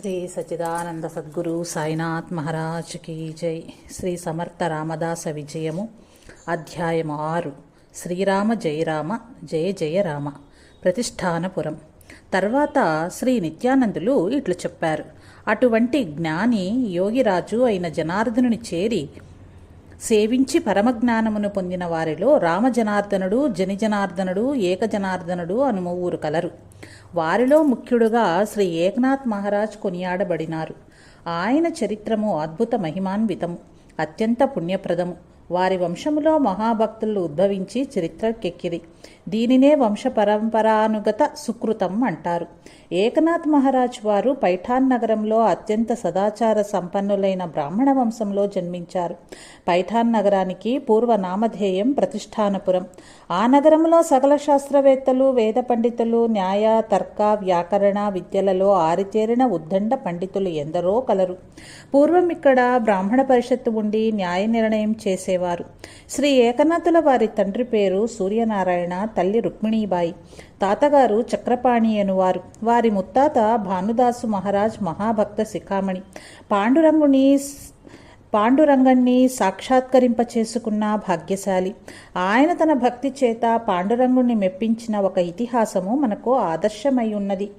శ్రీ సచిదానంద సద్గురు సాయినాథ్ మహారాజ్ కీ జై. శ్రీ సమర్థ రామదాస విజయము అధ్యాయము ఆరు. శ్రీరామ జయరామ జయ జయ రామ. ప్రతిష్టానపురం తర్వాత శ్రీ నిత్యానందులు ఇట్లు చెప్పారు. అటువంటి జ్ఞాని యోగిరాజు అయిన జనార్దనుని చేరి సేవించి పరమజ్ఞానమును పొందిన వారిలో రామజనార్దనుడు జనిజనార్దనుడు ఏకజనార్దనుడు అను మూవురు కలరు. వారిలో ముఖ్యుడుగా శ్రీ ఏకనాథ్ మహారాజ్ కొనియాడబడినారు. ఆయన చరిత్రము అద్భుత మహిమాన్వితము అత్యంత పుణ్యప్రదము. వారి వంశములో మహాభక్తులు ఉద్భవించి చరిత్రకెక్కిది దీనినే వంశపరంపరానుగత సుకృతం అంటారు. ఏకనాథ్ మహారాజ్ వారు పైఠాన్ నగరంలో అత్యంత సదాచార సంపన్నులైన బ్రాహ్మణ వంశంలో జన్మించారు. పైఠాన్ నగరానికి పూర్వ నామధేయం ప్రతిష్టానపురం ఆ నగరంలో సకల శాస్త్రవేత్తలు వేద పండితులు న్యాయ తర్క వ్యాకరణ విద్యలలో ఆరితేరిన ఉద్దండ పండితులు ఎందరో కలరు. పూర్వం ఇక్కడ బ్రాహ్మణ పరిషత్తు ఉండి న్యాయ నిర్ణయం చేసేవారు. శ్రీ ఏకనాథుల వారి తండ్రి పేరు సూర్యనారాయణ తల్లి రుక్మిణీబాయి. తాతగారు చక్రపాణి అనువారు. వారి ముత్తాత భానుదాసు మహారాజ్ మహాభక్త శిఖామణి. పాండురంగుని పాండురంగణ్ణి సాక్షాత్కరింప చేసుకున్న భాగ్యశాలి. ఆయన తన భక్తి చేత పాండురంగుణ్ణి మెప్పించిన ఒక ఇతిహాసము మనకు ఆదర్శమై ఉన్నది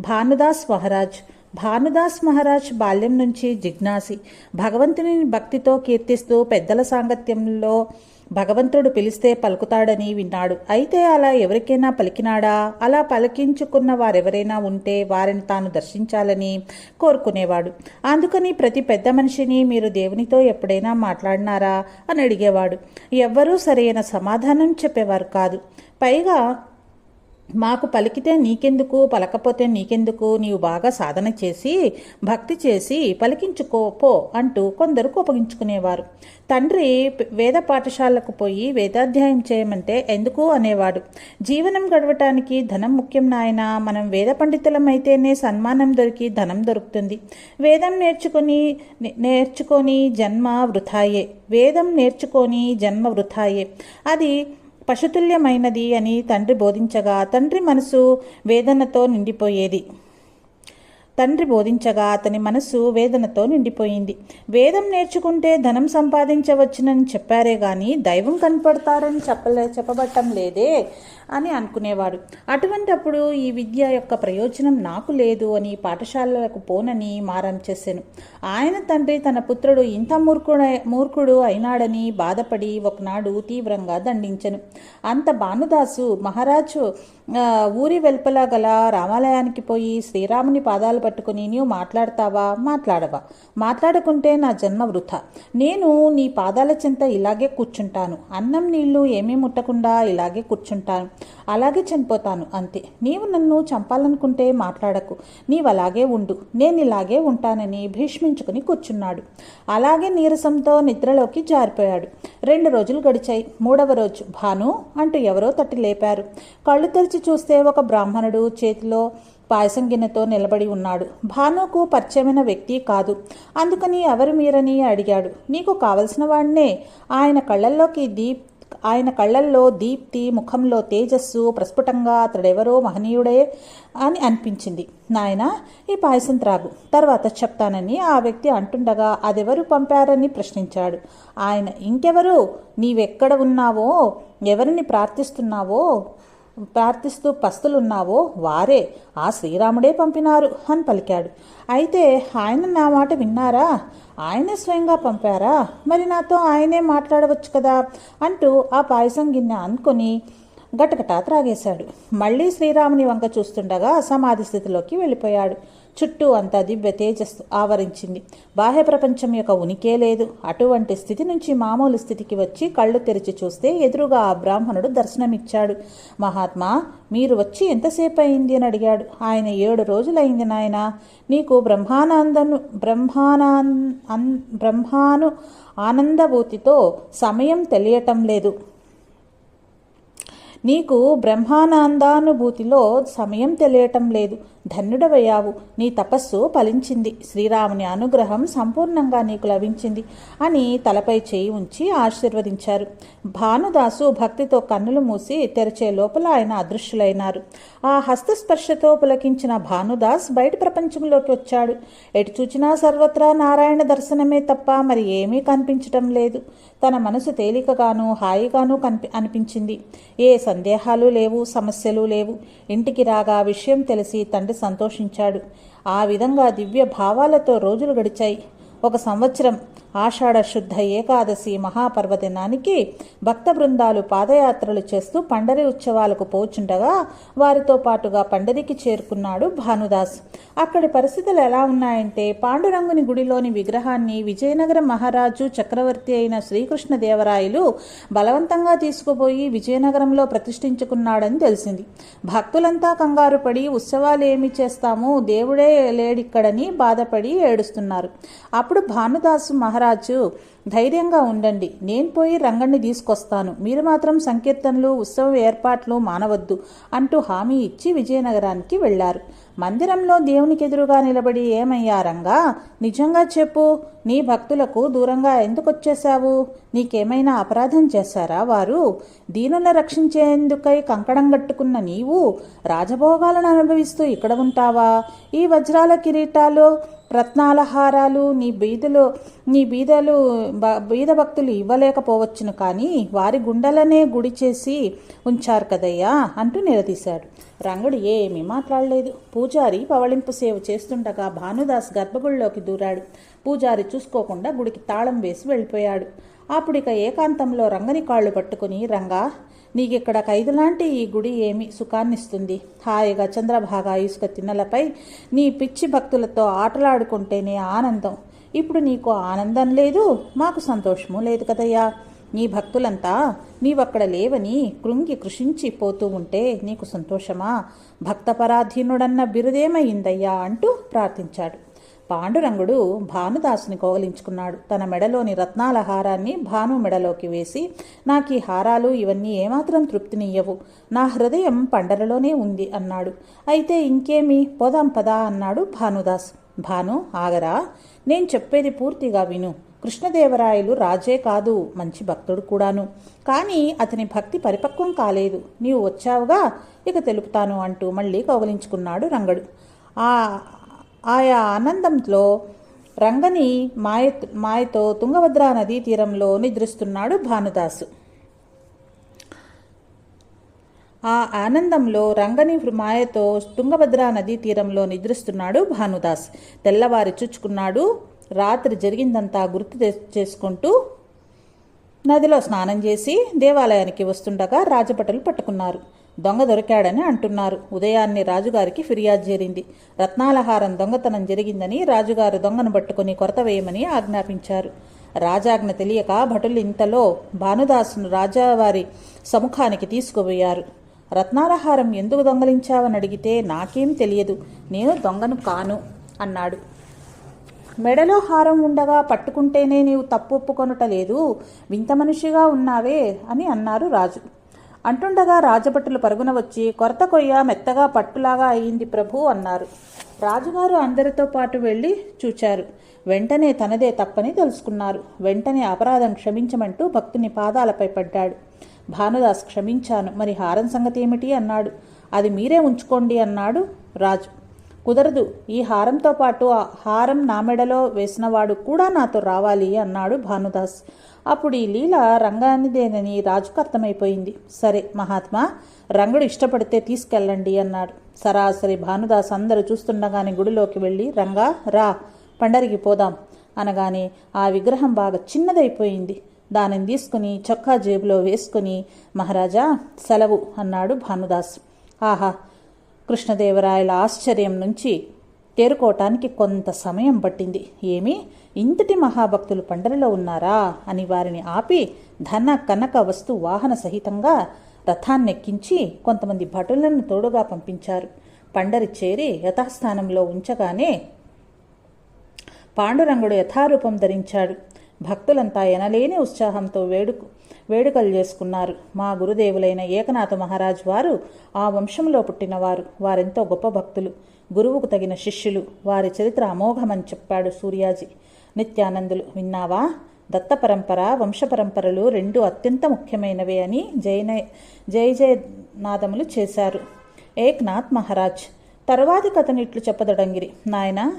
భానుదాస్ మహారాజ్. భానుదాస్ మహారాజ్ బాల్యం నుంచి జిజ్ఞాసి. భగవంతుని భక్తితో కీర్తిస్తూ పెద్దల సాంగత్యంలో భగవంతుడు పిలిస్తే పలుకుతాడని విన్నాడు. అయితే అలా ఎవరికైనా పలికినాడా? అలా పలికించుకున్న వారెవరైనా ఉంటే వారిని తాను దర్శించాలని కోరుకునేవాడు. అందుకని ప్రతి పెద్ద మనిషిని మీరు దేవునితో ఎప్పుడైనా మాట్లాడినారా? అని అడిగేవాడు. ఎవ్వరూ సరైన సమాధానం చెప్పేవారు కాదు. పైగా మాకు పలికితే నీకెందుకు పలకపోతే నీకెందుకు నీవు బాగా సాధన చేసి భక్తి చేసి పలికించుకో పో అంటూ కొందరు కోపగించుకునేవారు. తండ్రి వేద పాఠశాలకు పోయి వేదాధ్యాయం చేయమంటే ఎందుకు అనేవాడు. జీవనం గడవటానికి ధనం ముఖ్యం నాయన మనం వేద పండితులం అయితేనే సన్మానం దొరికి ధనం దొరుకుతుంది. వేదం నేర్చుకొని నేర్చుకొని జన్మ వృథాయే. వేదం నేర్చుకొని జన్మ వృథాయే. అది పశుతుల్యమైనది అని తండ్రి బోధించగా తండ్రి మనసు వేదనతో నిండిపోయేది. తండ్రి బోధించగా అతని మనసు వేదనతో నిండిపోయింది. వేదం నేర్చుకుంటే ధనం సంపాదించవచ్చునని చెప్పారే గాని దైవం కనపడతారని చెప్పలే చెప్పబట్టం లేదే. అని అనుకునేవాడు. అటువంటప్పుడు ఈ విద్య యొక్క ప్రయోజనం నాకు లేదు అని పాఠశాలలకు పోనని మారం చేశాను. ఆయన తండ్రి తన పుత్రుడు ఇంత మూర్ఖుడ మూర్ఖుడు అయినాడని బాధపడి ఒకనాడు తీవ్రంగా దండించను. అంత భానుదాసు మహారాజు ఊరి వెల్పల గల రామాలయానికి పోయి శ్రీరాముని పాదాలు పట్టుకుని నీవు మాట్లాడతావా? మాట్లాడవా? మాట్లాడకుంటే నా జన్మ వృథ. నేను నీ పాదాల చింత ఇలాగే కూర్చుంటాను. అన్నం నీళ్ళు ఏమీ ముట్టకుండా ఇలాగే కూర్చుంటాను. అలాగే చనిపోతాను అంతే. నీవు నన్ను చంపాలనుకుంటే మాట్లాడకు. నీవు అలాగే ఉండు. నేను ఇలాగే ఉంటానని భీష్మించుకుని కూర్చున్నాడు. అలాగే నీరసంతో నిద్రలోకి జారిపోయాడు. రెండు రోజులు గడిచాయి. మూడవ రోజు. భాను అంటూ ఎవరో తట్టి లేపారు. కళ్ళు తెరిచి చూస్తే ఒక బ్రాహ్మణుడు చేతిలో పాయసం గిన్నెతో నిలబడి ఉన్నాడు. భానుకు పరిచయమైన వ్యక్తి కాదు. అందుకని ఎవరు మీరని అడిగాడు. నీకు కావలసిన వాడినే. ఆయన కళ్ళల్లోకి దీప్ ఆయన కళ్ళల్లో దీప్తి ముఖంలో తేజస్సు ప్రస్ఫుటంగా అతడెవరో మహనీయుడే అని అనిపించింది. నాయన ఈ పాయసం త్రాగు. తర్వాత చెప్తానని ఆ వ్యక్తి అంటుండగా అదెవరు పంపారని ప్రశ్నించాడు. ఆయన ఇంకెవరు? నీవెక్కడ ఉన్నావో? ఎవరిని ప్రార్థిస్తున్నావో? ప్రార్థిస్తూ పస్తులున్నావో వారే. ఆ శ్రీరాముడే పంపినారు అని పలికాడు. అయితే ఆయన నా మాట విన్నారా? ఆయనే స్వయంగా పంపారా? మరి నాతో ఆయనే మాట్లాడవచ్చు కదా? అంటూ ఆ పాయసం గిన్నె అనుకొని గటగటా త్రాగేశాడు. మళ్ళీ శ్రీరాముని వంక చూస్తుండగా సమాధి స్థితిలోకి వెళ్ళిపోయాడు. చుట్టూ అంతా దివ్య తేజస్సు ఆవరించింది. బాహ్య ప్రపంచం యొక్క ఉనికే లేదు. అటువంటి స్థితి నుంచి మామూలు స్థితికి వచ్చి కళ్ళు తెరిచి చూస్తే ఎదురుగా ఆ బ్రాహ్మణుడు దర్శనమిచ్చాడు. మహాత్మా మీరు వచ్చి ఎంతసేపు అయింది అని అడిగాడు. ఆయన ఏడు రోజులైంది నాయన. నీకు బ్రహ్మానందను బ్రహ్మానాన్ బ్రహ్మాను ఆనందభూతితో సమయం తెలియటం లేదు. నీకు బ్రహ్మానందానుభూతిలో సమయం తెలియటం లేదు. ధన్యుడవయ్యావు నీ తపస్సు ఫలించింది. శ్రీరాముని అనుగ్రహం సంపూర్ణంగా నీకు లభించింది అని తలపై చేయి ఉంచి ఆశీర్వదించారు. భానుదాసు భక్తితో కన్నులు మూసి తెరచే లోపల ఆయన అదృశ్యులైనారు. ఆ హస్తస్పర్శతో పులకించిన భానుదాస్ బయట ప్రపంచంలోకి వచ్చాడు. ఎటు చూచినా సర్వత్రా నారాయణ దర్శనమే తప్ప మరి ఏమీ కనిపించటం లేదు. తన మనసు తేలికగాను హాయిగాను కనిపి అనిపించింది. ఏ సందేహాలు లేవు సమస్యలు లేవు. ఇంటికి రాగా విషయం తెలిసి తండ్రి సంతోషించాడు. ఆ విధంగా దివ్య భావాలతో రోజులు గడిచాయి. ఒక సంవత్సరం ఆషాఢ శుద్ధ ఏకాదశి మహాపర్వదినానికి భక్త బృందాలు పాదయాత్రలు చేస్తూ పండరి ఉత్సవాలకు పోచుండగా వారితో పాటుగా పండరికి చేరుకున్నాడు భానుదాస్. అక్కడి పరిస్థితులు ఎలా ఉన్నాయంటే పాండురంగుని గుడిలోని విగ్రహాన్ని విజయనగర మహారాజు చక్రవర్తి అయిన శ్రీకృష్ణదేవరాయలు బలవంతంగా తీసుకుపోయి విజయనగరంలో ప్రతిష్ఠించుకున్నాడని తెలిసింది. భక్తులంతా కంగారు పడి ఉత్సవాలు ఏమి చేస్తాము? దేవుడే లేడిక్కడని బాధపడి ఏడుస్తున్నారు. అప్పుడు భానుదాసు మహారాజు ధైర్యంగా ఉండండి. నేను పోయి రంగణ్ణి తీసుకొస్తాను. మీరు మాత్రం సంకీర్తనలు ఉత్సవ ఏర్పాట్లు మానవద్దు అంటూ హామీ ఇచ్చి విజయనగరానికి వెళ్ళారు మందిరంలో దేవునికి ఎదురుగా నిలబడి ఏమయ్యా రంగా? నిజంగా చెప్పు. నీ భక్తులకు దూరంగా ఎందుకు వచ్చేశావు నీకేమైనా అపరాధం చేశారా వారు? దీనుల రక్షించేందుకై కంకణం కట్టుకున్న నీవు రాజభోగాలను అనుభవిస్తూ ఇక్కడ ఉంటావా? ఈ వజ్రాల కిరీటాలు రత్నాలహారాలు నీ బీదలో నీ బీదలు బ- బీద భక్తులు ఇవ్వలేకపోవచ్చును కానీ వారి గుండెలనే గుడి చేసి ఉంచారు కదయ్యా అంటూ నిలదీశాడు. రంగుడు ఏమీ మాట్లాడలేదు. పూజారి పవళింపు సేవ చేస్తుండగా భానుదాస్ గర్భగుడిలోకి దూరాడు. పూజారి చూసుకోకుండా గుడికి తాళం వేసి వెళ్ళిపోయాడు. అప్పుడిక ఏకాంతంలో రంగని కాళ్ళు పట్టుకుని రంగా నీకిక్కడ ఖైదులాంటి ఈ గుడి ఏమి సుఖాన్నిస్తుంది? హాయిగా చంద్రభాగా ఇసుక తిన్నలపై నీ పిచ్చి భక్తులతో ఆటలాడుకుంటేనే ఆనందం. ఇప్పుడు నీకు ఆనందం లేదు మాకు సంతోషము లేదు కదయ్యా. నీ భక్తులంతా నీవక్కడ లేవని కృంగి కృషించి పోతూ ఉంటే నీకు సంతోషమా? భక్తపరాధీనుడన్న బిరుదేమయ్యిందయ్యా అంటూ ప్రార్థించాడు. పాండురంగుడు భానుదాసుని కోవలించుకున్నాడు. తన మెడలోని రత్నాల హారాన్ని భాను మెడలోకి వేసి నాకు ఈ హారాలు ఇవన్నీ ఏమాత్రం తృప్తినియ్యవు. నా హృదయం పండరలోనే ఉంది అన్నాడు. అయితే ఇంకేమి? పోదాం పదా అన్నాడు భానుదాస్. భాను ఆగరా? నేను చెప్పేది పూర్తిగా విను. కృష్ణదేవరాయలు రాజే కాదు మంచి భక్తుడు కూడాను. కానీ అతని భక్తి పరిపక్వం కాలేదు. నీవు వచ్చావుగా? ఇక తెలుపుతాను అంటూ మళ్ళీ కౌగలించుకున్నాడు రంగడు. ఆ ఆయా ఆనందంలో రంగని మాయ మాయతో తుంగభద్రా నదీ తీరంలో నిద్రిస్తున్నాడు భానుదాసు. ఆ ఆనందంలో రంగని మాయతో తుంగభద్రా నదీ తీరంలో నిద్రిస్తున్నాడు భానుదాస్. తెల్లవారి చుచ్చుకున్నాడు. రాత్రి జరిగిందంతా గుర్తు చేసుకుంటూ నదిలో స్నానం చేసి దేవాలయానికి వస్తుండగా రాజభటలు పట్టుకున్నారు. దొంగ దొరికాడని అంటున్నారు. ఉదయాన్నే రాజుగారికి ఫిర్యాదు చేరింది. రత్నాలహారం దొంగతనం జరిగిందని రాజుగారు దొంగను పట్టుకుని కొరత వేయమని ఆజ్ఞాపించారు. రాజాజ్ఞ తెలియక భటులు ఇంతలో భానుదాసును రాజావారి సముఖానికి తీసుకుపోయారు. రత్నాలహారం ఎందుకు దొంగలించావని అడిగితే నాకేం తెలియదు. నేను దొంగను కాను అన్నాడు. మెడలో హారం ఉండగా పట్టుకుంటేనే నీవు తప్పు ఒప్పుకొనుట లేదు. వింత మనిషిగా ఉన్నావే అని అన్నారు రాజు. అంటుండగా రాజభటులు పరుగున వచ్చి కొరత కొయ్య మెత్తగా పట్టులాగా అయింది ప్రభు అన్నారు. రాజుగారు అందరితో పాటు వెళ్ళి చూచారు. వెంటనే తనదే తప్పని తెలుసుకున్నారు. వెంటనే అపరాధం క్షమించమంటూ భక్తుని పాదాలపై పడ్డాడు. భానుదాస్ క్షమించాను. మరి హారం సంగతి ఏమిటి? అన్నాడు. అది మీరే ఉంచుకోండి అన్నాడు రాజు. కుదరదు. ఈ హారంతో పాటు ఆ హారం నా మెడలో వేసినవాడు కూడా నాతో రావాలి అన్నాడు భానుదాస్. అప్పుడు ఈ లీల రంగానిదేనని రాజుకు అర్థమైపోయింది. సరే మహాత్మా రంగుడు ఇష్టపడితే తీసుకెళ్ళండి అన్నాడు. సరాసరి భానుదాస్ అందరూ చూస్తుండగానే గుడిలోకి వెళ్ళి రంగా రా పండరికి పోదాం అనగానే ఆ విగ్రహం బాగా చిన్నదైపోయింది. దానిని తీసుకుని చొక్కా జేబులో వేసుకుని మహారాజా సెలవు అన్నాడు భానుదాస్. ఆహా కృష్ణదేవరాయల ఆశ్చర్యం నుంచి తేరుకోవటానికి కొంత సమయం పట్టింది. ఏమి? ఇంతటి మహాభక్తులు పండరిలో ఉన్నారా? అని వారిని ఆపి ధన కనక వస్తు వాహన సహితంగా రథాన్నెక్కించి కొంతమంది భటులను తోడుగా పంపించారు. పండరి చేరి యథాస్థానంలో ఉంచగానే పాండురంగుడు యథారూపం ధరించాడు. భక్తులంతా ఎనలేని ఉత్సాహంతో వేడుకు వేడుకలు చేసుకున్నారు. మా గురుదేవులైన ఏకనాథ మహారాజు వారు ఆ వంశంలో పుట్టినవారు. వారెంతో గొప్ప భక్తులు. గురువుకు తగిన శిష్యులు. వారి చరిత్ర అమోఘమని చెప్పాడు సూర్యాజీ. నిత్యానందులు విన్నావా? దత్త పరంపర వంశ పరంపరలు రెండు అత్యంత ముఖ్యమైనవే అని జైన జయ జయనాదములు చేశారు. ఏక్నాథ్ మహారాజ్ తర్వాతి కథను ఇట్లు చెప్పదొడంగిరి. నాయన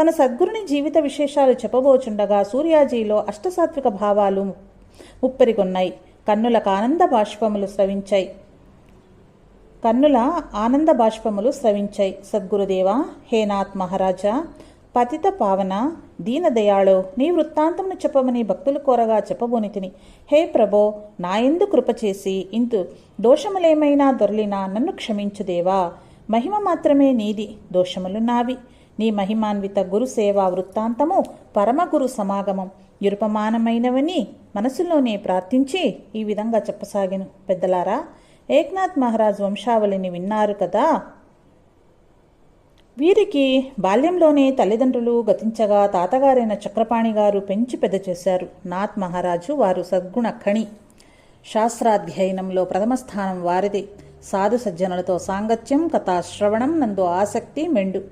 తన సద్గురుని జీవిత విశేషాలు చెప్పబోచుండగా సూర్యాజీలో అష్టసాత్విక భావాలు ఉప్పరికొన్నాయి కన్నులకు ఆనంద బాష్పములు స్రవించాయి. కన్నుల ఆనంద బాష్పములు స్రవించాయి. సద్గురుదేవా హేనాథ్ మహారాజా పతిత పావన దీనదయాళో నీ వృత్తాంతమును చెప్పమని భక్తులు కోరగా చెప్పబోనితిని హే ప్రభో నాయందు కృప చేసి ఇంతు దోషములేమైనా దొరలినా నన్ను క్షమించుదేవా. మహిమ మాత్రమే నీది దోషములు నావి. నీ మహిమాన్విత గురు సేవా వృత్తాంతము పరమగురు సమాగమం. నిరుపమానమైనవని మనసులోనే ప్రార్థించి ఈ విధంగా చెప్పసాగిను. పెద్దలారా ఏక్నాథ్ మహారాజ్ వంశావళిని విన్నారు కదా? వీరికి బాల్యంలోనే తల్లిదండ్రులు గతించగా తాతగారైన చక్రపాణి గారు పెంచి పెద్ద చేశారు. నాథ్ మహారాజు వారు సద్గుణ ఖణి. శాస్త్రాధ్యయనంలో ప్రథమ స్థానం వారిది. సాధు సజ్జనులతో సాంగత్యం కథాశ్రవణం నందు ఆసక్తి మెండు.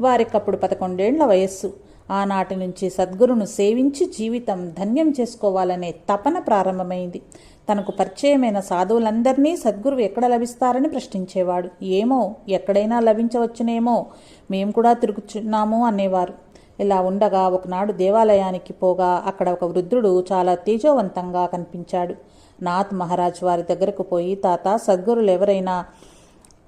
వారికప్పుడు పదకొండేండ్ల వయస్సు. ఆనాటి నుంచి సద్గురును సేవించి జీవితం ధన్యం చేసుకోవాలనే తపన ప్రారంభమైంది. తనకు పరిచయమైన సాధువులందరినీ సద్గురువు ఎక్కడ లభిస్తారని ప్రశ్నించేవాడు. ఏమో ఎక్కడైనా లభించవచ్చునేమో మేము కూడా తిరుగుచున్నాము అనేవారు. ఇలా ఉండగా ఒకనాడు దేవాలయానికి పోగా అక్కడ ఒక వృద్ధుడు చాలా తేజోవంతంగా కనిపించాడు. నాథ్ మహారాజ్ వారి దగ్గరకు పోయి తాత సద్గురులు ఎవరైనా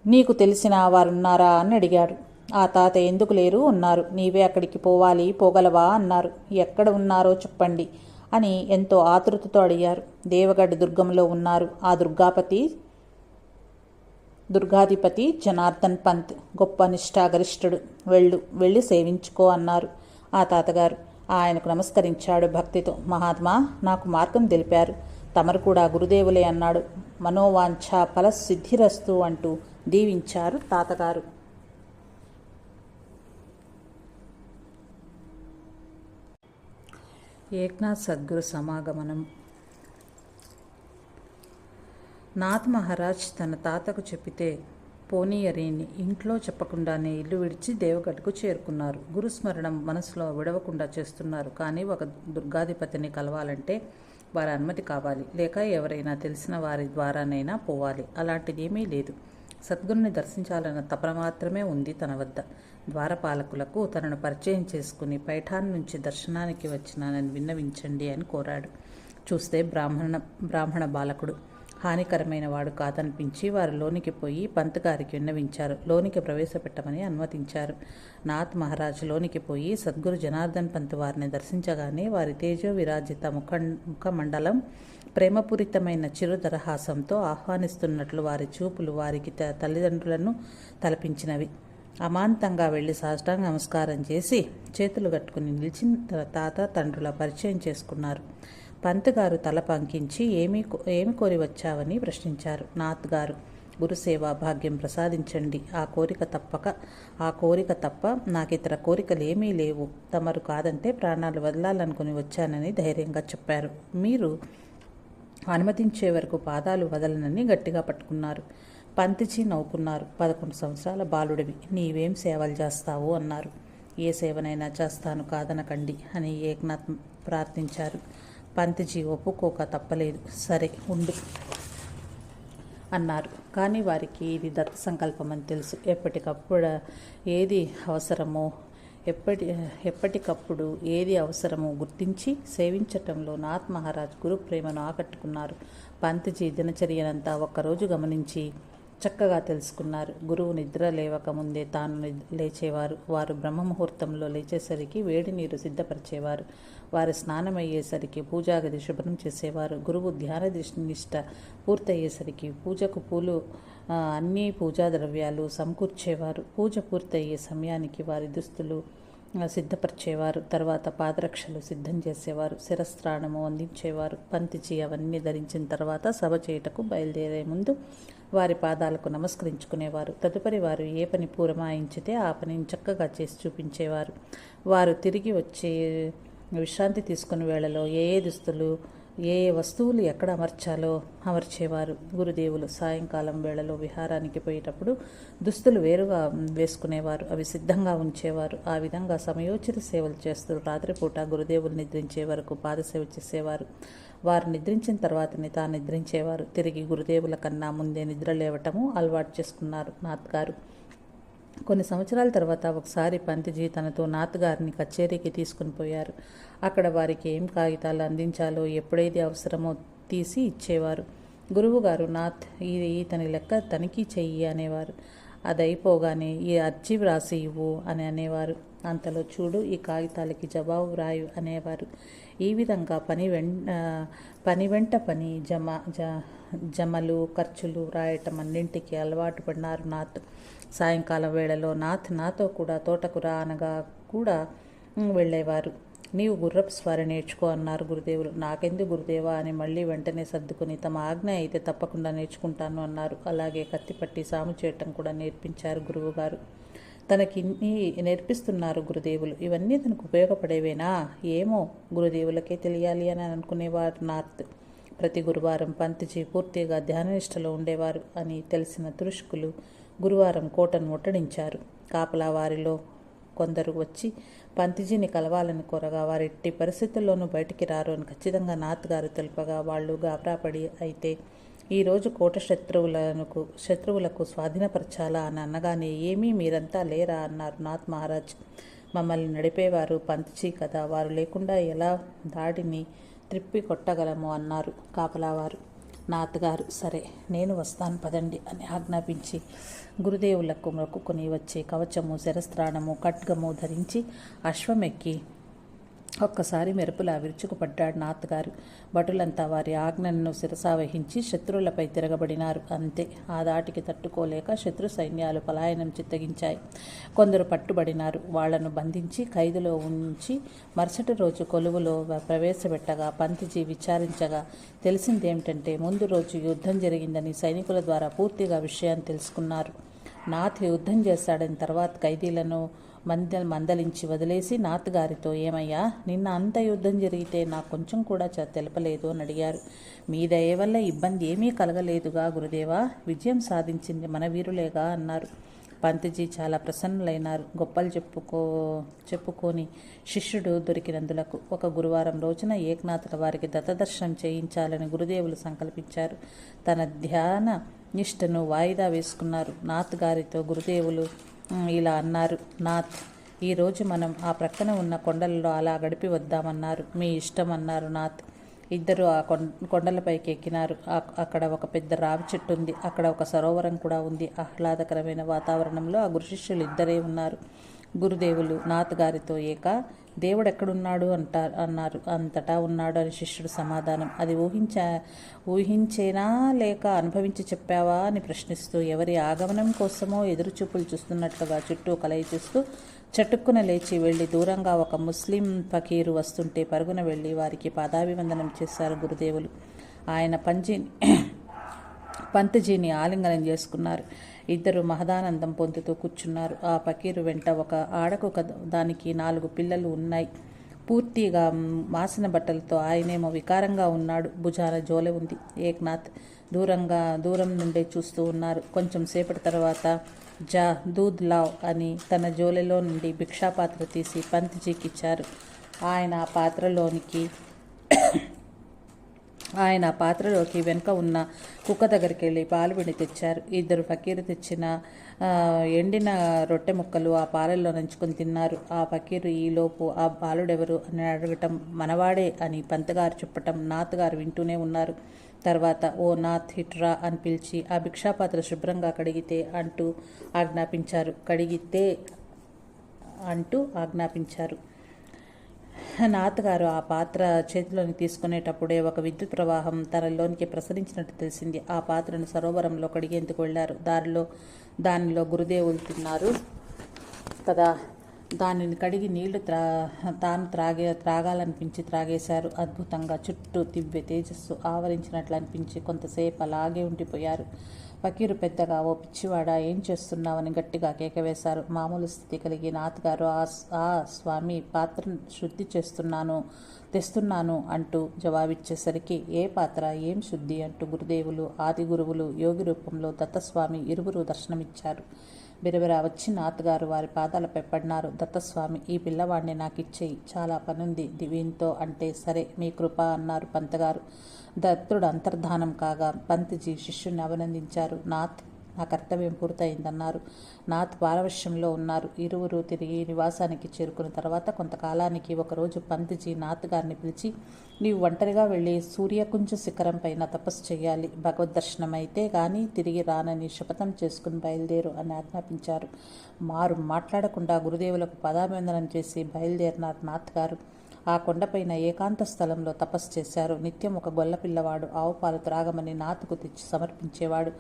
నీకు తెలిసిన వారున్నారా అని అడిగాడు. ఆ తాత ఎందుకు లేరు? ఉన్నారు నీవే అక్కడికి పోవాలి పోగలవా? అన్నారు. ఎక్కడ ఉన్నారో చెప్పండి. అని ఎంతో ఆతృతతో అడిగారు. దేవగఢ్ దుర్గంలో ఉన్నారు. ఆ దుర్గాపతి దుర్గాధిపతి జనార్దన్ పంత్ గొప్ప నిష్ఠాగరిష్ఠుడు. వెళ్ళు వెళ్ళి సేవించుకో అన్నారు ఆ తాతగారు. ఆయనకు నమస్కరించాడు భక్తితో. మహాత్మా నాకు మార్గం తెలిపారు. తమరు కూడా గురుదేవులే అన్నాడు. మనోవాంఛ ఫలసిద్ధిరస్తు అంటూ దీవించారు తాతగారు. ఏక్నాథ్ సద్గురు సమాగమనం నాథ్ మహారాజ్ తన తాతకు చెప్పితే పోనీయరేని ఇంట్లో చెప్పకుండానే ఇల్లు విడిచి దేవగఢ్కు చేరుకున్నారు. గురుస్మరణం మనసులో విడవకుండా చేస్తున్నారు. కానీ ఒక దుర్గాధిపతిని కలవాలంటే వారి అనుమతి కావాలి. లేక ఎవరైనా తెలిసిన వారి ద్వారానైనా పోవాలి. అలాంటిదేమీ లేదు. సద్గురుని దర్శించాలన్న తపన మాత్రమే ఉంది తన వద్ద. ద్వారపాలకులకు తనను పరిచయం చేసుకుని పైఠాన్ నుంచి దర్శనానికి వచ్చినానని విన్నవించండి అని కోరాడు. చూస్తే బ్రాహ్మణ బ్రాహ్మణ బాలకుడు. హానికరమైన వాడు కాదనిపించి వారు లోనికి పోయి పంతగారికి విన్నవించారు. లోనికి ప్రవేశపెట్టమని అనుమతించారు. నాథ్ మహారాజ్ లోనికి పోయి సద్గురు జనార్దన్ పంత్ వారిని దర్శించగానే వారి తేజో విరాజిత ముఖ ముఖమండలం ప్రేమపూరితమైన చిరుదరహాసంతో ఆహ్వానిస్తున్నట్లు వారి చూపులు వారికి త- తల్లిదండ్రులను తలపించినవి. అమాంతంగా వెళ్ళి సాష్టాంగ నమస్కారం చేసి చేతులు కట్టుకుని నిలిచిన తాత తండ్రుల పరిచయం చేసుకున్నారు. పంతుగారు తల పంకించి ఏమి కో- ఏమి కోరి వచ్చావని ప్రశ్నించారు. నాథ్ గారు గురుసేవ భాగ్యం ప్రసాదించండి. ఆ కోరిక తప్పక ఆ కోరిక తప్ప నాకు ఇతర కోరికలు ఏమీ లేవు. తమరు కాదంటే ప్రాణాలు వదలాలనుకుని వచ్చానని ధైర్యంగా చెప్పారు. మీరు అనుమతించే వరకు పాదాలు వదలనని గట్టిగా పట్టుకున్నారు. పంతిచి నవ్వుకున్నారు. పదకొండు సంవత్సరాల బాలుడివి నీవేం సేవలు చేస్తావు అన్నారు. ఏ సేవనైనా చేస్తాను కాదనకండి అని ఏక్నాథ్ ప్రార్థించారు. పంతిజీ ఒప్పుకోక తప్పలేదు. సరే ఉండు అన్నారు. కానీ వారికి ఇది దత్త సంకల్పం అని తెలుసు. ఎప్పటికప్పుడు ఏది అవసరమో ఎప్పటి ఎప్పటికప్పుడు ఏది అవసరమో గుర్తించి సేవించటంలో నాథ్ మహారాజ్ గురు ప్రేమను ఆకట్టుకున్నారు. పంత్జీ దినచర్యనంతా ఒక్కరోజు గమనించి చక్కగా తెలుసుకున్నారు. గురువు నిద్ర లేవక ముందే తాను లేచేవారు. వారు బ్రహ్మముహూర్తంలో లేచేసరికి వేడి నీరు సిద్ధపరిచేవారు. వారి స్నానమయ్యేసరికి పూజాగది శుభ్రం చేసేవారు. గురువు ధ్యాన నిష్ట పూర్తయ్యేసరికి పూజకు పూలు అన్ని పూజా ద్రవ్యాలు సమకూర్చేవారు. పూజ పూర్తయ్యే సమయానికి వారి దుస్తులు సిద్ధపరిచేవారు. తర్వాత పాదరక్షలు సిద్ధం చేసేవారు. శిరస్త్రాణము అందించేవారు. పంతిచి అవన్నీ ధరించిన తర్వాత సభ చేయుటకు బయలుదేరే ముందు వారి పాదాలకు నమస్కరించుకునేవారు. తదుపరి వారు ఏ పని పూరమాయించితే ఆ పనిని చక్కగా చేసి చూపించేవారు. వారు తిరిగి వచ్చే విశ్రాంతి తీసుకుని వేళలో ఏ ఏ దుస్తులు ఏ ఏ వస్తువులు ఎక్కడ అమర్చాలో అమర్చేవారు. గురుదేవులు సాయంకాలం వేళలో విహారానికి పోయేటప్పుడు దుస్తులు వేరుగా వేసుకునేవారు. అవి సిద్ధంగా ఉంచేవారు. ఆ విధంగా సమయోచిత సేవలు చేస్తూ రాత్రిపూట గురుదేవులు నిద్రించే వరకు పాదసేవ చేసేవారు. వారు నిద్రించిన తర్వాతనే తాను నిద్రించేవారు. తిరిగి గురుదేవుల కన్నా ముందే నిద్ర లేవటము అలవాటు చేసుకున్నారు నాథ్ గారు. కొన్ని సంవత్సరాల తర్వాత ఒకసారి పంతిజీ తనతో నాత్ గారిని కచేరీకి తీసుకుని పోయారు. అక్కడ వారికి ఏం కాగితాలు అందించాలో ఎప్పుడైతే అవసరమో తీసి ఇచ్చేవారు. గురువుగారు నాథ్ ఇది ఇతని లెక్క తనిఖీ చెయ్యి అనేవారు. అది అయిపోగానే ఈ అర్జీ వ్రాసి ఇవ్వు అని అనేవారు. అంతలో చూడు ఈ కాగితాలకి జవాబు వ్రాయు అనేవారు. ఈ విధంగా పని వెం పని వెంట పని జమ జ జమలు ఖర్చులు రాయటం అన్నింటికి అలవాటు పడినారు నాథ్ సాయంకాలం వేళలో నాథ్ నాతో కూడా తోటకు రా అనగా కూడా వెళ్ళేవారు. నీవు గుర్రపు స్వారి నేర్చుకో అన్నారు గురుదేవులు. నాకెందుకు గురుదేవా అని మళ్ళీ వెంటనే సర్దుకుని తమ ఆజ్ఞ అయితే తప్పకుండా నేర్చుకుంటాను అన్నారు. అలాగే కత్తిపట్టి సాము చేయటం కూడా నేర్పించారు గురువుగారు. తనకి నేర్పిస్తున్నారు గురుదేవులు. ఇవన్నీ తనకు ఉపయోగపడేవేనా? ఏమో గురుదేవులకే తెలియాలి అని అనుకునేవారు నార్త్ ప్రతి గురువారం పంతిజీ పూర్తిగా ధ్యాననిష్టలో ఉండేవారు అని తెలిసిన తురుష్కులు గురువారం కోటను ముట్టడించారు. కాపలా వారిలో కొందరు వచ్చి పంతిజీని కలవాలని కోరగా వారిట్టి పరిస్థితుల్లోనూ బయటికి రారు అని ఖచ్చితంగా నాత్ గారు తెలుపగా వాళ్ళు గాబరాపడి అయితే ఈరోజు కోట శత్రువులకు శత్రువులకు స్వాధీనపరచాలా అని అనగానే ఏమీ మీరంతా లేరా అన్నారు నాథ్ మహారాజ్. మమ్మల్ని నడిపేవారు పంత్చి కదా వారు లేకుండా ఎలా దాడిని త్రిప్పి కొట్టగలము అన్నారు కాపలావారు. నాథ్ గారు సరే నేను వస్తాను పదండి అని ఆజ్ఞాపించి గురుదేవులకు మొక్కుకొని వచ్చే కవచము శరస్త్రాణము ఖడ్గము ధరించి అశ్వమెక్కి ఒక్కసారి మెరుపులా విరుచుకుపడ్డాడు నాత్తగారు గారు భటులంతా వారి ఆజ్ఞను శిరసావహించి శత్రువులపై తిరగబడినారు. అంతే. ఆ దాటికి తట్టుకోలేక శత్రు సైన్యాలు పలాయనం చిత్తగించాయి. కొందరు పట్టుబడినారు. వాళ్ళను బంధించి ఖైదులో ఉంచి మరుసటి రోజు కొలువులో ప్రవేశపెట్టగా పంతిజీ విచారించగా తెలిసిందేమిటంటే ముందు రోజు యుద్ధం జరిగిందని సైనికుల ద్వారా పూర్తిగా విషయాన్ని తెలుసుకున్నారు. నాథ్ యుద్ధం చేశాడని తర్వాత ఖైదీలను మంద మందలించి వదిలేసి నాథ్ గారితో ఏమయ్యా నిన్న అంత యుద్ధం జరిగితే నాకు కొంచెం కూడా చ తెలపలేదు అని అడిగారు. మీ దయ వల్ల ఇబ్బంది ఏమీ కలగలేదుగా గురుదేవా విజయం సాధించింది మన వీరులేగా అన్నారు. పంతిజీ చాలా ప్రసన్నులైనారు. గొప్పలు చెప్పుకో చెప్పుకొని శిష్యుడు దొరికినందులకు ఒక గురువారం రోజున ఏకనాథుల వారికి దత్తదర్శనం చేయించాలని గురుదేవులు సంకల్పించారు. తన ధ్యాన నిష్టను వాయిదా వేసుకున్నారు. నాథ్ గారితో గురుదేవులు ఇలా అన్నారు. నాథ్ ఈరోజు మనం ఆ ప్రక్కన ఉన్న కొండలలో అలా గడిపి వద్దామన్నారు. మీ ఇష్టం అన్నారు నాథ్ ఇద్దరు ఆ కొం- కొండలపైకి ఎక్కినారు అక్కడ ఒక పెద్ద రావి చెట్టు ఉంది. అక్కడ ఒక సరోవరం కూడా ఉంది. ఆహ్లాదకరమైన వాతావరణంలో ఆ గురు శిష్యులు ఇద్దరే ఉన్నారు. గురుదేవులు నాథ్ గారితో ఏక దేవుడు ఎక్కడున్నాడు అంటారు అన్నారు. అంతటా ఉన్నాడు అని శిష్యుడు సమాధానం. అది ఊహించా ఊహించేనా లేక అనుభవించి చెప్పావా అని ప్రశ్నిస్తూ ఎవరి ఆగమనం కోసమో ఎదురుచూపులు చూస్తున్నట్లుగా చుట్టూ కలయి చూస్తూ చటుక్కున లేచి వెళ్ళి దూరంగా ఒక ముస్లిం ఫకీరు వస్తుంటే పరుగున వెళ్ళి వారికి పాదాభివందనం చేశారు గురుదేవులు. ఆయన పంజిని పంతజీని ఆలింగనం చేసుకున్నారు. ఇద్దరు మహదానందం పొందుతూ కూర్చున్నారు. ఆ పకీరు వెంట ఒక ఆడకు దానికి నాలుగు పిల్లలు ఉన్నాయి. పూర్తిగా మాసిన బట్టలతో ఆయనేమో వికారంగా ఉన్నాడు. భుజాన జోలె ఉంది. ఏక్నాథ్ దూరంగా దూరం నుండే చూస్తూ ఉన్నారు. కొంచెం సేపటి తర్వాత జా దూద్ లావ్ అని తన జోలెలో నుండి భిక్షాపాత్ర తీసి పంతిజీకి ఇచ్చారు ఆయన ఆ పాత్రలోనికి ఆయన పాత్రలోకి వెనుక ఉన్న కుక్క దగ్గరికి వెళ్ళి పాలు పిండి తెచ్చారు. ఇద్దరు ఫకీరు తెచ్చిన ఎండిన రొట్టె ముక్కలు ఆ పాలల్లో నంచుకొని తిన్నారు. ఆ ఫకీరు ఈలోపు ఆ బాలుడెవరు? అని అడగటం మనవాడే అని పంతగారు చెప్పటం నాత్ గారు వింటూనే ఉన్నారు. తర్వాత ఓ నాథ్ హిట్రా అని పిలిచి ఆ భిక్షాపాత్ర శుభ్రంగా కడిగితే అంటూ ఆజ్ఞాపించారు. కడిగితే అంటూ ఆజ్ఞాపించారు. నాతగారు ఆ పాత్ర చేతిలోని తీసుకునేటప్పుడే ఒక విద్యుత్ ప్రవాహం తనలోనికి ప్రసరించినట్టు తెలిసింది. ఆ పాత్రను సరోవరంలో కడిగేందుకు వెళ్ళారు దారిలో దానిలో గురుదేవులు తిన్నారు కదా. దానిని కడిగి నీళ్ళు త్రా తాను త్రాగే త్రాగాలనిపించి త్రాగేశారు. అద్భుతంగా చుట్టూ దివ్య తేజస్సు ఆవరించినట్లు అనిపించి కొంతసేపు అలాగే ఉండిపోయారు. ఫకీరు పెద్దగా ఓ పిచ్చివాడా ఏం చేస్తున్నావని గట్టిగా కేకవేశారు. మామూలు స్థితి కలిగి నాథగారు ఆ ఆ స్వామి పాత్రను శుద్ధి చేస్తున్నాను తెస్తున్నాను అంటూ జవాబిచ్చేసరికి ఏ పాత్ర ఏం శుద్ధి అంటూ గురుదేవులు ఆది గురువులు యోగి రూపంలో దత్తస్వామి ఇరువురు దర్శనమిచ్చారు. బిరబిరా వచ్చి నాథగారు వారి పాదాలపై పడినారు దత్తస్వామి ఈ పిల్లవాడిని నాకు ఇచ్చేయి చాలా పనుంది. దీంతో అంటే సరే మీ కృప అన్నారు పంతగారు. దత్తుడు అంతర్ధానం కాగా పంతిజీ శిష్యుని అభినందించారు. నాథ్ నా కర్తవ్యం పూర్తయిందన్నారు. నాథ్ పారవశ్యంలో ఉన్నారు. ఇరువురు తిరిగి నివాసానికి చేరుకున్న తర్వాత కొంతకాలానికి ఒకరోజు పంతిజీ నాథ్ గారిని పిలిచి నీవు ఒంటరిగా వెళ్ళి సూర్యకుంజ శిఖరం పైన తపస్సు చేయాలి భగవద్ దర్శనం అయితే కానీ తిరిగి రానని శపథం చేసుకుని బయలుదేరు అని ఆజ్ఞాపించారు. మారు మాట్లాడకుండా గురుదేవులకు పదాభివందనం చేసి బయలుదేరినారు నాథ్ గారు. ఆ కొండపైన ఏకాంత స్థలంలో తపస్సు చేశారు. నిత్యం ఒక గొల్ల పిల్లవాడు ఆవు పాలు త్రాగమని నాతుకు తెచ్చి సమర్పించేవాడు.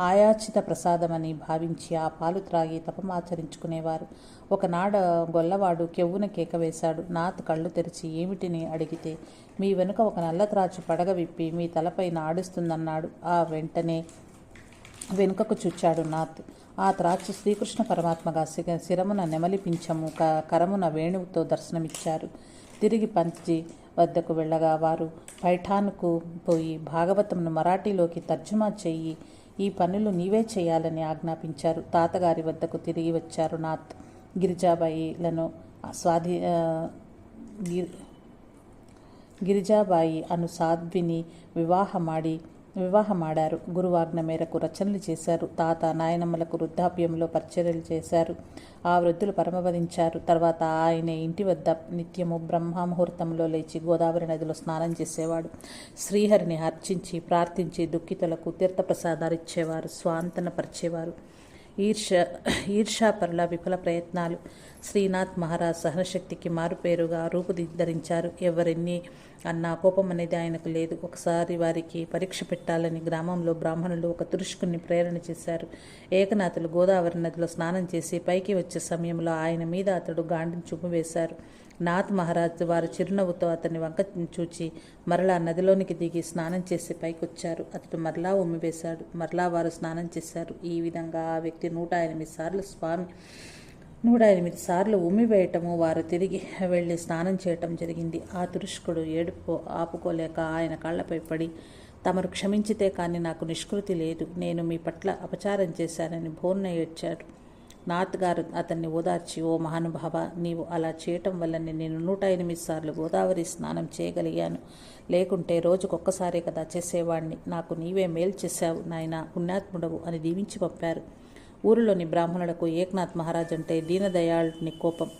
ఆయాచిత ప్రసాదమని భావించి ఆ పాలు త్రాగి తపమాచరించుకునేవారు ఒకనాడ గొల్లవాడు కెవ్వున కేక వేశాడు. నాత్ కళ్ళు తెరిచి ఏమిటిని అడిగితే మీ వెనుక ఒక నల్ల త్రాచు పడగ విప్పి మీ తలపైన ఆడుస్తుందన్నాడు ఆ వెంటనే వెనుకకు చుచ్చాడు నాథ్ ఆ త్రాచు శ్రీకృష్ణ పరమాత్మగా శిర శిరమున నెమలిపించము క కరమున వేణువుతో దర్శనమిచ్చారు. తిరిగి పంచి వద్దకు వెళ్ళగా వారు పైఠాన్కు పోయి భాగవతంను మరాఠీలోకి తర్జుమా చెయ్యి ఈ పనులు నీవే చేయాలని ఆజ్ఞాపించారు. తాతగారి వద్దకు తిరిగి వచ్చారు నాథ్ గిరిజాబాయిలను స్వాధీ గిరి గిరిజాబాయి అను సాధ్విని వివాహమాడి వివాహమాడారు. గురువాజ్ఞ మేరకు రచనలు చేశారు. తాత నాయనమ్మలకు వృద్ధాప్యంలో పరిచర్యలు చేశారు. ఆ వృద్ధులు పరమవధించారు. తర్వాత ఆయన ఇంటి వద్ద నిత్యము బ్రహ్మముహూర్తంలో లేచి గోదావరి నదిలో స్నానం చేసేవాడు. శ్రీహరిని అర్చించి ప్రార్థించి దుఃఖితులకు తీర్థప్రసాదాలు ఇచ్చేవారు. స్వాంతన పరిచేవారు. ఈర్ష ఈర్షాపరుల విఫల ప్రయత్నాలు. శ్రీనాథ్ మహారాజ్ సహనశక్తికి మారుపేరుగా రూపుదిద్దరించారు ఎవరిన్ని అన్న కోపం అనేది ఆయనకు లేదు. ఒకసారి వారికి పరీక్ష పెట్టాలని గ్రామంలో బ్రాహ్మణులు ఒక తురుష్కుని ప్రేరణ చేశారు. ఏకనాథులు గోదావరి నదిలో స్నానం చేసి పైకి వచ్చే సమయంలో ఆయన మీద అతడు గాండిని చూపు వేశారు. నాథ్ మహారాజ్ వారు చిరునవ్వుతో అతని వంక చూచి మరలా నదిలోనికి దిగి స్నానం చేసి పైకొచ్చారు. అతడు మరలా ఉమ్మివేశాడు మరలా వారు స్నానం చేశారు. ఈ విధంగా ఆ వ్యక్తి నూట ఎనిమిది సార్లు స్వామి నూట ఎనిమిది సార్లు ఉమ్మివేయటము వారు తిరిగి వెళ్ళి స్నానం చేయటం జరిగింది. ఆ తురుష్కుడు ఏడుపు ఆపుకోలేక ఆయన కాళ్ళపై పడి తమరు క్షమించితే కానీ నాకు నిష్కృతి లేదు. నేను మీ పట్ల అపచారం చేశానని భోర్న ఏడ్చాడు. నాథ్ గారు అతన్ని ఓదార్చి ఓ మహానుభావ నీవు అలా చేయటం వల్లనే నేను నూట ఎనిమిది సార్లు గోదావరి స్నానం చేయగలిగాను. లేకుంటే రోజుకొక్కసారే కదా చేసేవాణ్ణి. నాకు నీవే మేలు చేశావు నాయన పుణ్యాత్ముడవు అని దీవించి పంపారు. ఊరిలోని బ్రాహ్మణులకు ఏక్నాథ్ మహారాజ్ అంటే దీనదయాళుని కోపం.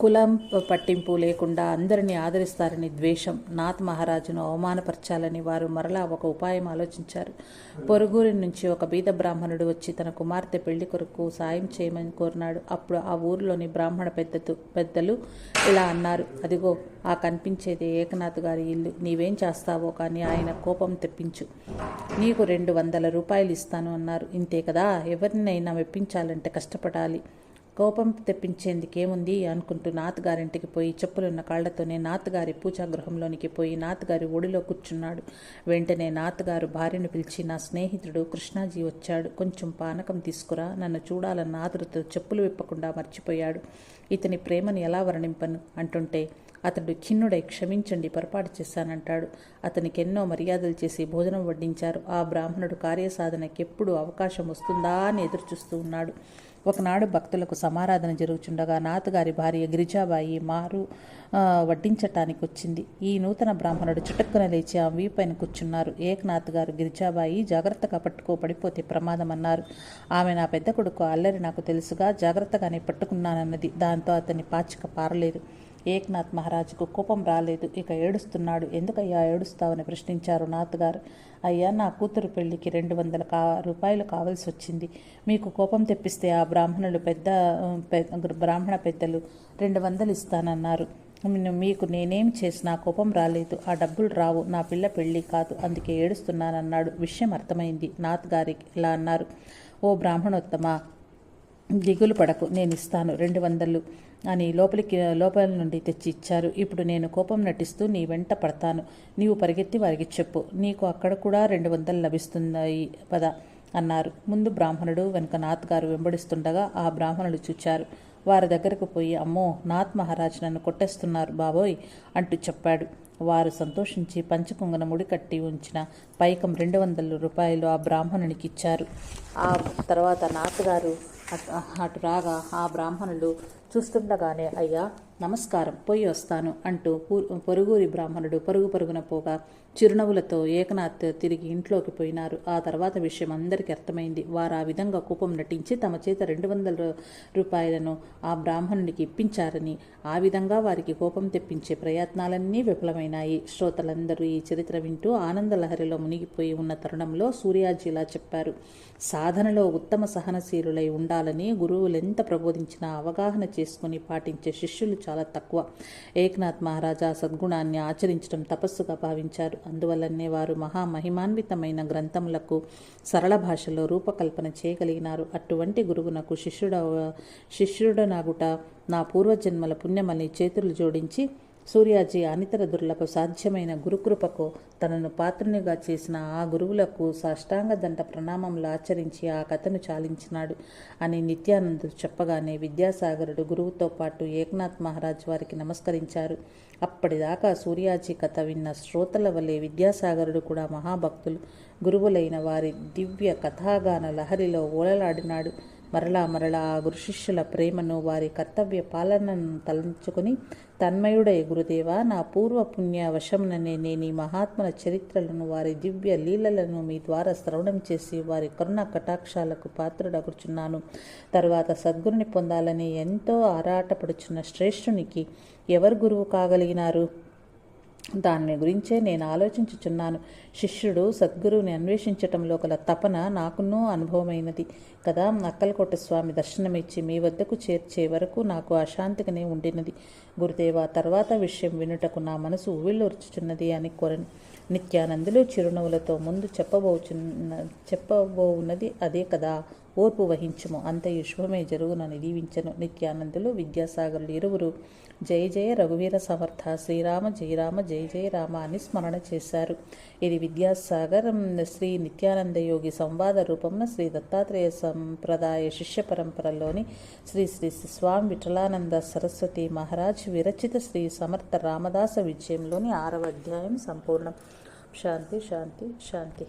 కులం పట్టింపు లేకుండా అందరినీ ఆదరిస్తారని ద్వేషం. నాథ్ మహారాజును అవమానపరచాలని వారు మరలా ఒక ఉపాయం ఆలోచించారు. పొరుగురి నుంచి ఒక బీద బ్రాహ్మణుడు వచ్చి తన కుమార్తె పెళ్ళి కొరకు సాయం చేయమని కోరినాడు. అప్పుడు ఆ ఊరిలోని బ్రాహ్మణ పెద్దలు పెద్దలు ఇలా అన్నారు అదిగో ఆ కనిపించేది ఏకనాథ్ గారి ఇల్లు. నీవేం చేస్తావో కానీ ఆయన కోపం తెప్పించు. నీకు రెండు వందల రూపాయలు ఇస్తాను అన్నారు. ఇంతే కదా ఎవరినైనా మెప్పించాలంటే కష్టపడాలి. కోపం తెప్పించేందుకేముంది అనుకుంటూ నాత్ గారింటికి పోయి చెప్పులున్న కాళ్ళతోనే నాతగారి పూజాగృహంలోనికి గృహంలోనికి పోయి నాతగారి ఒడిలో కూర్చున్నాడు. వెంటనే నాతగారు భార్యను పిలిచి నా స్నేహితుడు కృష్ణాజీ వచ్చాడు. కొంచెం పానకం తీసుకురా. నన్ను చూడాలన్న ఆతృత చెప్పులు విప్పకుండా మర్చిపోయాడు. ఇతని ప్రేమను ఎలా వర్ణింపను? అంటుంటే అతడు ఖిన్నుడై క్షమించండి పొరపాటు చేశానంటాడు. అతనికి ఎన్నో మర్యాదలు చేసి భోజనం వడ్డించారు. ఆ బ్రాహ్మణుడు కార్యసాధనకి ఎప్పుడు అవకాశం వస్తుందా అని ఎదురుచూస్తూ ఉన్నాడు. ఒకనాడు భక్తులకు సమారాధన జరుగుచుండగా నాతగారి భార్య గిరిజాబాయి మారు వడ్డించటానికి వచ్చింది ఈ నూతన బ్రాహ్మణుడు చుటక్కున లేచి ఆ వీపైన కూర్చున్నారు. ఏకనాథ్ గారు గిరిజాబాయి జాగ్రత్తగా పట్టుకో పడిపోతే ప్రమాదం అన్నారు ఆమె నా పెద్ద కొడుకు అల్లరి నాకు తెలుసుగా జాగ్రత్తగానే పట్టుకున్నానన్నది. దాంతో అతన్ని పాచిక పారలేదు. ఏక్నాథ్ మహారాజుకు కోపం రాలేదు. ఇక ఏడుస్తున్నాడు. ఎందుకయ్యా ఏడుస్తావని ప్రశ్నించారు నాథ్ గారు అయ్యా నా కూతురు పెళ్ళికి రెండు వందల కా రూపాయలు కావాల్సి వచ్చింది. మీకు కోపం తెప్పిస్తే ఆ బ్రాహ్మణులు పెద్ద బ్రాహ్మణ పెద్దలు రెండు వందలు ఇస్తానన్నారు. మీకు నేనేం చేసినా కోపం రాలేదు. ఆ డబ్బులు రావు. నా పిల్ల పెళ్ళి కాదు. అందుకే ఏడుస్తున్నానన్నాడు. విషయం అర్థమైంది. నాథ్ గారికి ఇలా అన్నారు. ఓ బ్రాహ్మణోత్తమ దిగులు పడకు. నేను ఇస్తాను. రెండు వందలు అని లోపలికి లోపల నుండి తెచ్చి ఇచ్చారు. ఇప్పుడు నేను కోపం నటిస్తూ నీ వెంట పడతాను. నీవు పరిగెత్తి వారికి చెప్పు. నీకు అక్కడ కూడా రెండు వందలు లభిస్తున్నాయి పద అన్నారు. ముందు బ్రాహ్మణుడు వెనుక నాథ్ గారు వెంబడిస్తుండగా ఆ బ్రాహ్మణుడు చూచారు. వారి దగ్గరకు పోయి అమ్మో నాథ్ మహారాజ్ నన్ను కొట్టేస్తున్నారు బాబోయ్ అంటూ చెప్పాడు. వారు సంతోషించి పంచకుంగన ముడి కట్టి ఉంచిన పైకం రెండు వందల రూపాయలు ఆ బ్రాహ్మణునికి ఇచ్చారు. ఆ తర్వాత నాతగారు అటు అటు రాగా ఆ బ్రాహ్మణులు చూస్తుండగానే అయ్యా నమస్కారం పోయి వస్తాను అంటూ పూ- పొరుగురి బ్రాహ్మణుడు పరుగు పరుగున పోగా చిరునవ్వులతో ఏకనాథ్ తిరిగి ఇంట్లోకి పోయినారు. ఆ తర్వాత విషయం అందరికీ అర్థమైంది. వారు ఆ విధంగా కోపం నటించి తమ చేత రెండు వందల రూపాయలను ఆ బ్రాహ్మణునికి ఇప్పించారని ఆ విధంగా వారికి కోపం తెప్పించే ప్రయత్నాలన్నీ విఫలమైనాయి శ్రోతలందరూ ఈ చరిత్ర వింటూ ఆనందలహరిలో మునిగిపోయి ఉన్న తరుణంలో సూర్యాజీలా చెప్పారు. సాధనలో ఉత్తమ సహనశీలులై ఉండాలని గురువులెంత ప్రబోధించినా అవగాహన చేసుకుని పాటించే శిష్యులు చాలా తక్కువ. ఏకనాథ్ మహారాజా సద్గుణాన్ని ఆచరించడం తపస్సుగా భావించారు. అందువల్లనే వారు మహామహిమాన్వితమైన గ్రంథములకు సరళ భాషలో రూపకల్పన చేయగలిగినారు. అటువంటి గురువునకు శిష్యుడ శిష్యుడనాగుట నా పూర్వజన్మల పుణ్యమని చేతులు జోడించి సూర్యాజీ అనితర దుర్లభ సాధ్యమైన గురుకృపకు తనను పాత్రునిగా చేసిన ఆ గురువులకు సాష్టాంగ దండ ప్రణామములు ఆచరించి ఆ కథను చాలించినాడు అని నిత్యానందుడు చెప్పగానే విద్యాసాగరుడు గురువుతో పాటు ఏకనాథ్ మహారాజ్ వారికి నమస్కరించారు. అప్పటిదాకా సూర్యాజీ కథ విన్న శ్రోతల వలె విద్యాసాగరుడు కూడా మహాభక్తులు. గురువులైన వారి దివ్య కథాగాన లహరిలో ఓలలాడినాడు. మరలా మరలా ఆ గురు శిష్యుల ప్రేమను వారి కర్తవ్య పాలనను తలంచుకొని తన్మయుడై గురుదేవ నా పూర్వ పుణ్య వశముననే నేను ఈ మహాత్ముల చరిత్రలను వారి దివ్య లీలలను మీ ద్వారా శ్రవణం చేసి వారి కరుణ కటాక్షాలకు పాత్రుడగుచున్నాను. తర్వాత సద్గురుని పొందాలని ఎంతో ఆరాటపడుచున్న శ్రేష్ఠునికి ఎవరు గురువు కాగలిగినారు? దాని గురించే నేను ఆలోచించుచున్నాను. శిష్యుడు సద్గురువుని అన్వేషించటంలో గల తపన నాకునో అనుభవమైనది కదా. అక్కలకోట స్వామి దర్శనమిచ్చి మీ వద్దకు చేర్చే వరకు నాకు అశాంతిగానే ఉండినది. గురుదేవ తర్వాత విషయం వినుటకు నా మనసు ఉవ్విళ్ళూర్చుచున్నది అని కోరను. నిత్యానందులు చిరునవ్వులతో ముందు చెప్పబోచున్న చెప్పబోవున్నది అదే కదా. ఓర్పు వహించుము. అంతయు శుభమే జరుగునని దీవించను. నిత్యానందులు విద్యాసాగర్లు ఇరువురు జై జయ రఘువీర సమర్థ శ్రీరామ జయరామ జయ జయ రామ అని స్మరణ చేశారు. ఇది విద్యాసాగర్ శ్రీ నిత్యానంద యోగి సంవాద రూపంలో శ్రీ దత్తాత్రేయ సంప్రదాయ శిష్య పరంపరలోని శ్రీ శ్రీ స్వామి విఠలానంద సరస్వతి మహారాజ్ విరచిత శ్రీ సమర్థ రామదాస విజయంలోని ఆరవ అధ్యాయం సంపూర్ణం. శాంతి శాంతి శాంతి.